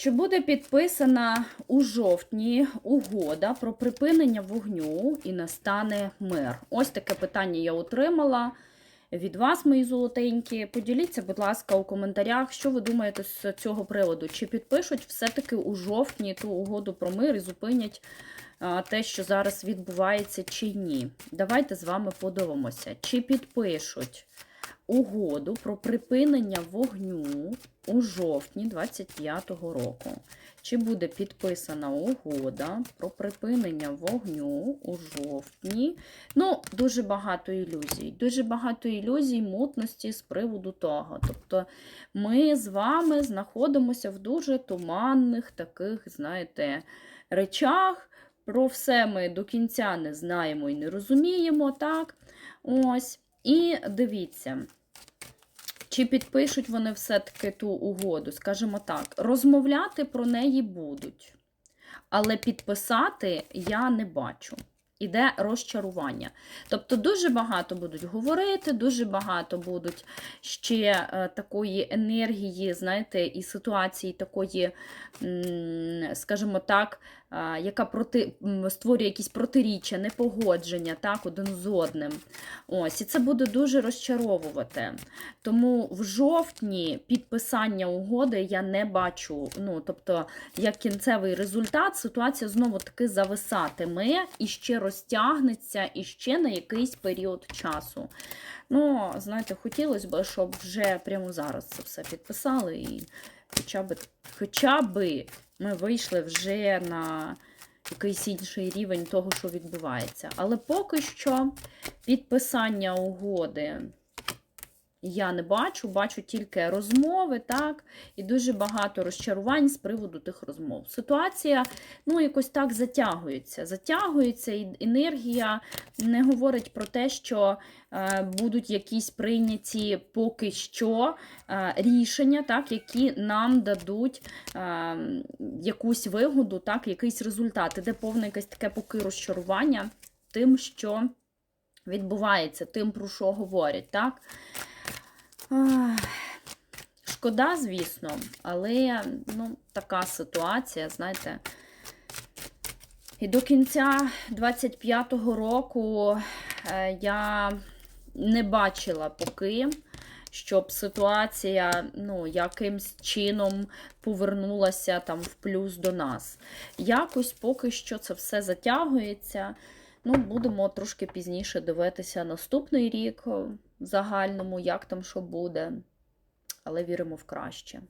Чи буде підписана у жовтні угода про припинення вогню і настане мир? Ось таке питання я отримала від вас, мої золотенькі. Поділіться, будь ласка, у коментарях, що ви думаєте з цього приводу. Чи підпишуть все-таки у жовтні ту угоду про мир і зупинять те, що зараз відбувається, чи ні? Давайте з вами подивимося, чи підпишуть угоду про припинення вогню у жовтні 25-го року. Чи буде підписана угода про припинення вогню у жовтні? Ну, дуже багато ілюзій. Дуже багато ілюзій, мутності з приводу того. Тобто ми з вами знаходимося в дуже туманних таких, знаєте, речах. Про все ми до кінця не знаємо і не розуміємо, так? Ось. І дивіться. Чи підпишуть вони все-таки ту угоду? Скажімо так, розмовляти про неї будуть, але підписати я не бачу. Іде розчарування. Тобто дуже багато будуть говорити, дуже багато будуть ще е, такої енергії, знаєте, і ситуації такої, скажімо так, яка проти, створює якісь протиріччя, непогодження так, один з одним. Ось, І це буде дуже розчаровувати. Тому в жовтні підписання угоди я не бачу. Ну, тобто, як кінцевий результат, ситуація знову таки зависатиме і ще розтягнеться і ще на якийсь період часу. Ну, знаєте, хотілося б, щоб вже прямо зараз це все підписали, і хоча б, хоча б ми вийшли вже на якийсь інший рівень того, що відбувається. Але поки що підписання угоди я не бачу, бачу тільки розмови, так, і дуже багато розчарувань з приводу тих розмов. Ситуація, ну, якось так затягується. Затягується, і енергія не говорить про те, що е, будуть якісь прийняті поки що е, рішення, так, які нам дадуть е, якусь вигоду, так, якийсь результат. Іде повне якесь таке поки розчарування тим, що відбувається, тим, про що говорять. так. Шкода, звісно, але ну, така ситуація, знаєте. І до кінця 25-го року е, я не бачила поки, щоб ситуація ну, якимсь чином повернулася там в плюс до нас. Якось поки що це все затягується. Ну, будемо трошки пізніше дивитися наступний рік загальному, як там що буде. Але віримо в краще.